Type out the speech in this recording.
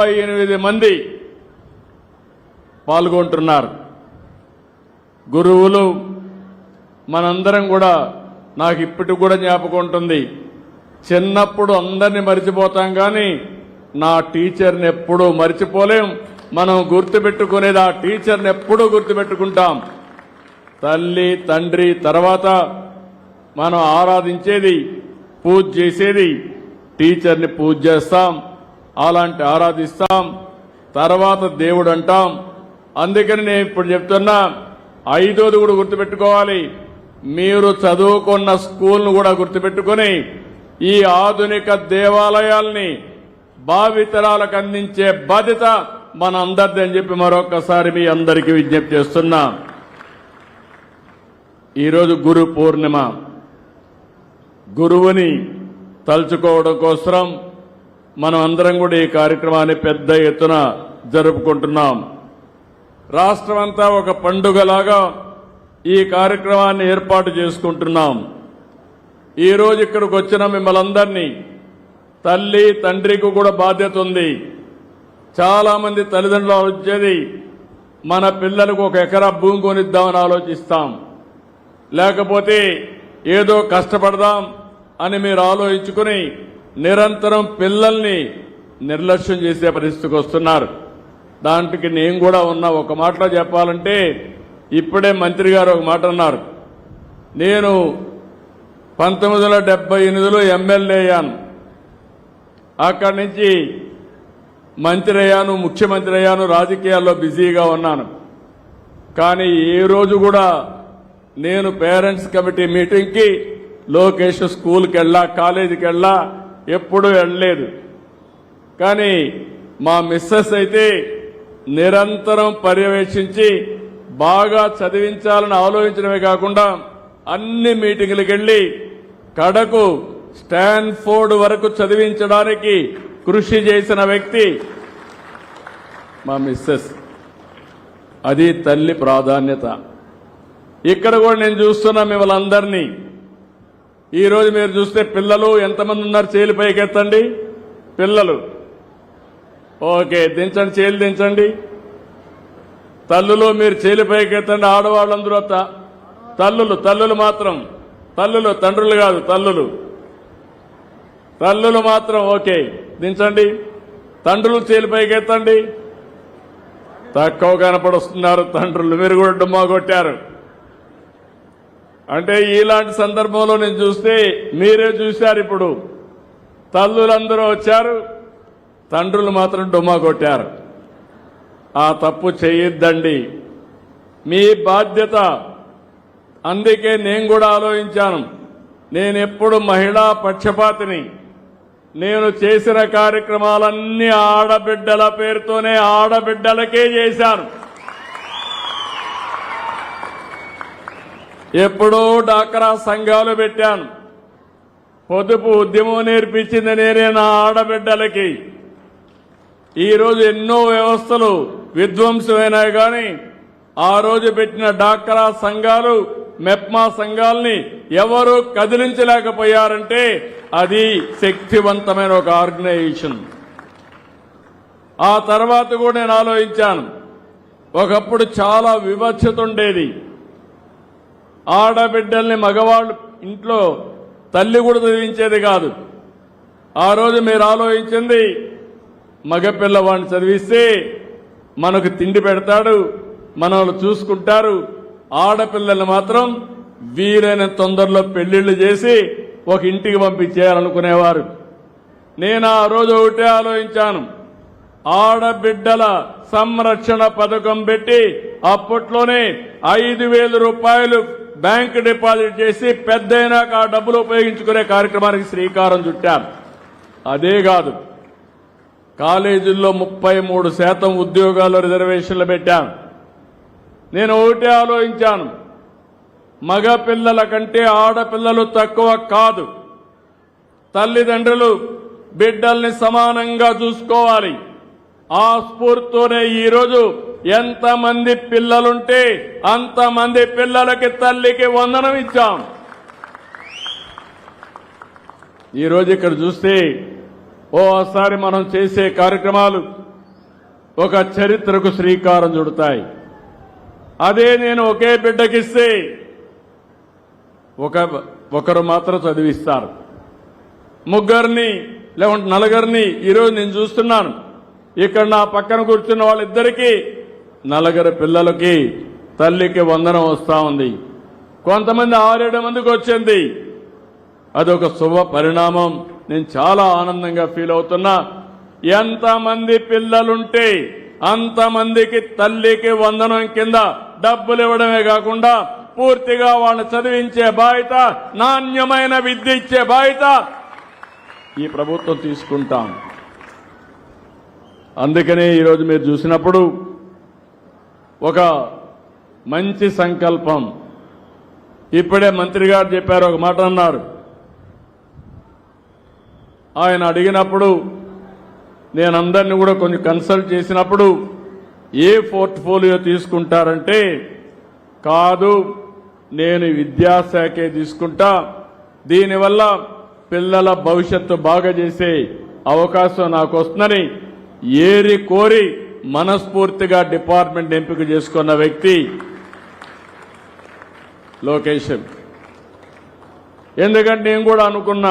ముప్పై ఎనిమిది మంది పాల్గొంటున్నారు. గురువులు మనందరం కూడా నాకు ఇప్పటికి కూడా జ్ఞాపకం ఉంటుంది. చిన్నప్పుడు అందరిని మరిచిపోతాం కానీ నా టీచర్ని ఎప్పుడూ మరిచిపోలేం. మనం గుర్తుపెట్టుకునేది ఆ టీచర్ని ఎప్పుడూ గుర్తుపెట్టుకుంటాం. తల్లి తండ్రి తర్వాత మనం ఆరాధించేది పూజ చేసేది టీచర్ని పూజ చేస్తాం. అలాంటి ఆరాధిస్తాం. తర్వాత దేవుడు అంటాం అందుకని నేను ఇప్పుడు చెప్తున్నా ఐదోది కూడా గుర్తుపెట్టుకోవాలి. మీరు చదువుకున్న స్కూల్ను కూడా గుర్తుపెట్టుకొని ఈ ఆధునిక దేవాలయాల్ని భావితరాలకు అందించే బాధ్యత మన అందరిది అని చెప్పి మరొకసారి మీ అందరికీ విజ్ఞప్తి చేస్తున్నా. ఈరోజు గురు పూర్ణిమ. గురువుని తలుచుకోవడం కోసం మనం అందరం కూడా ఈ కార్యక్రమాన్ని పెద్ద ఎత్తున జరుపుకుంటున్నాం. రాష్ట్రమంతా ఒక పండుగలాగా ఈ కార్యక్రమాన్ని ఏర్పాటు చేసుకుంటున్నాం. ఈ రోజు ఇక్కడికి వచ్చిన మిమ్మల్ందరినీ తల్లి తండ్రికి కూడా బాధ్యత ఉంది. చాలామంది తల్లిదండ్రులు వచ్చేది మన పిల్లలకు ఒక ఎకరా భూమి కొనిద్దామని ఆలోచిస్తాం. లేకపోతే ఏదో కష్టపడదాం అని మీరు ఆలోచించుకుని నిరంతరం పిల్లల్ని నిర్లక్ష్యం చేసే పరిస్థితికి వస్తున్నారు. దానికి నేను కూడా ఉన్నా ఒక మాటలో చెప్పాలంటే ఇప్పుడే మంత్రి గారు ఒక మాట అన్నారు. నేను పంతొమ్మిది వందల డెబ్బై ఎనిమిదిలో ఎమ్మెల్యే అయ్యాను. అక్కడి నుంచి మంత్రి అయ్యాను ముఖ్యమంత్రి అయ్యాను రాజకీయాల్లో బిజీగా ఉన్నాను. కానీ ఏ రోజు కూడా నేను పేరెంట్స్ కమిటీ మీటింగ్కి లోకేష్ స్కూల్కి వెళ్ళా కాలేజీకి వెళ్ళా ఎప్పుడూ వెళ్ళలేదు కానీ మా మిస్సెస్ అయితే నిరంతరం పర్యవేక్షించి బాగా చదివించాలని ఆలోచించడమే కాకుండా అన్ని మీటింగులకు వెళ్ళి కడకు స్టాన్ఫోర్డ్ వరకు చదివించడానికి కృషి చేసిన వ్యక్తి మా మిస్సెస్. అది తల్లి ప్రాధాన్యత. ఇక్కడ కూడా నేను చూస్తున్నా మిమ్మల్ని అందరినీ. ఈరోజు మీరు చూస్తే పిల్లలు ఎంతమంది ఉన్నారు? చేలు పైకెత్తండి. పిల్లలు. ఓకే దించండి చేలు దించండి. తల్లులు మీరు చేలు పైకెత్తండి. ఆడవాళ్ళందరూ తల్లులు తల్లులు మాత్రం. తల్లులు తండ్రులు కాదు తల్లులు. తల్లులు మాత్రం ఓకే దించండి. తండ్రులు చేలు పైకెత్తండి. తక్కువ కనపడుస్తున్నారు తండ్రులు. మీరు కూడా డుమ్మా కొట్టారు. అంటే ఇలాంటి సందర్భంలో నేను చూస్తే మీరే చూశారు ఇప్పుడు. తల్లులందరూ వచ్చారు తండ్రులు మాత్రం డొమ్మా కొట్టారు. ఆ తప్పు చేయొద్దండి. మీ బాధ్యత. అందుకే నేను కూడా ఆలోచించాను. నేను ఎప్పుడు మహిళా పక్షపాతిని. నేను చేసిన కార్యక్రమాలన్నీ ఆడబిడ్డల పేరుతోనే ఆడబిడ్డలకే చేశాను. ఎప్పుడో డాక్రా సంఘాలు పెట్టాను. పొదుపు ఉద్యమం నేర్పించింది నేనే నా ఆడబిడ్డలకి. ఈరోజు ఎన్నో వ్యవస్థలు విధ్వంసమైనాయి కానీ ఆ రోజు పెట్టిన డాక్రా సంఘాలు మెప్మా సంఘాలని ఎవరు కదిలించలేకపోయారంటే అది శక్తివంతమైన ఒక ఆర్గనైజేషన్. ఆ తర్వాత కూడా నేను ఆలోచించాను. ఒకప్పుడు చాలా వివక్షత ఉండేది. ఆడబిడ్డల్ని మగవాళ్ళు ఇంట్లో తల్లి కూడా చదివించేది కాదు. ఆ రోజు మీరు ఆలోచించింది మగపిల్లవాడిని చదివిస్తే మనకు తిండి పెడతాడు మనల్ని చూసుకుంటారు. ఆడపిల్లల్ని మాత్రం వీలైన తొందరలో పెళ్ళిళ్ళు చేసి ఒక ఇంటికి పంపించేయాలనుకునేవారు. నేను ఆ రోజు ఒకటే ఆలోచించాను. ఆడబిడ్డల సంరక్షణ పథకం పెట్టి అప్పట్లోనే ఐదు వేల రూపాయలు బ్యాంక్ డిపాజిట్ చేసి పెద్దయినాక ఆ డబ్బులు ఉపయోగించుకునే కార్యక్రమానికి శ్రీకారం చుట్టాను అదే కాదు కాలేజీల్లో ముప్పై మూడు శాతం ఉద్యోగాల్లో రిజర్వేషన్లు పెట్టాను నేను ఒకటే ఆలోచించాను మగ పిల్లల కంటే ఆడపిల్లలు తక్కువ కాదు. తల్లిదండ్రులు బిడ్డల్ని సమానంగా చూసుకోవాలి. ఆ స్ఫూర్తితోనే ఈరోజు ఎంతమంది పిల్లలుంటే అంతమంది పిల్లలకి తల్లికి వందనం ఇచ్చాం. ఈరోజు ఇక్కడ చూస్తే ఓసారి మనం చేసే కార్యక్రమాలు ఒక చరిత్రకు శ్రీకారం చుడతాయి. అదే నేను ఒకే బిడ్డకిస్తే ఒక ఒకరు మాత్రం చదివిస్తారు. ముగ్గురిని లేకుంటే నలుగురిని ఈరోజు నేను చూస్తున్నాను. ఇక్కడ నా పక్కన కూర్చున్న వాళ్ళిద్దరికీ నలుగురు పిల్లలకి తల్లికి వందనం వస్తూ ఉంది. కొంతమంది ఆరేడు మందికి వచ్చింది. అదొక శుభ పరిణామం. నేను చాలా ఆనందంగా ఫీల్ అవుతున్నా. ఎంతమంది పిల్లలుంటే అంతమందికి తల్లికి వందనం కింద డబ్బులు ఇవ్వడమే కాకుండా పూర్తిగా వాళ్ళని చదివించే బాధ్యత నాణ్యమైన విద్య ఇచ్చే బాధ్యత ఈ ప్రభుత్వం తీసుకుంటాం. అందుకనే ఈరోజు మీరు చూసినప్పుడు ఒక మంచి సంకల్పం. ఇప్పుడే మంత్రి గారు చెప్పారు ఒక మాట అన్నారు. ఆయన అడిగినప్పుడు నేను అందరిని కూడా కొంచెం కన్సల్ట్ చేసినప్పుడు ఏ పోర్ట్ఫోలియో తీసుకుంటారంటే కాదు నేను విద్యాశాఖే తీసుకుంటా. దీనివల్ల పిల్లల భవిష్యత్తు బాగా చేసే అవకాశం నాకు వస్తుందని ఏరి కోరి మనస్ఫూర్తిగా డిపార్ట్మెంట్ ఎంపిక చేసుకున్న వ్యక్తి లోకేషన్ ఎందుకంటే నేను కూడా అనుకున్నాను.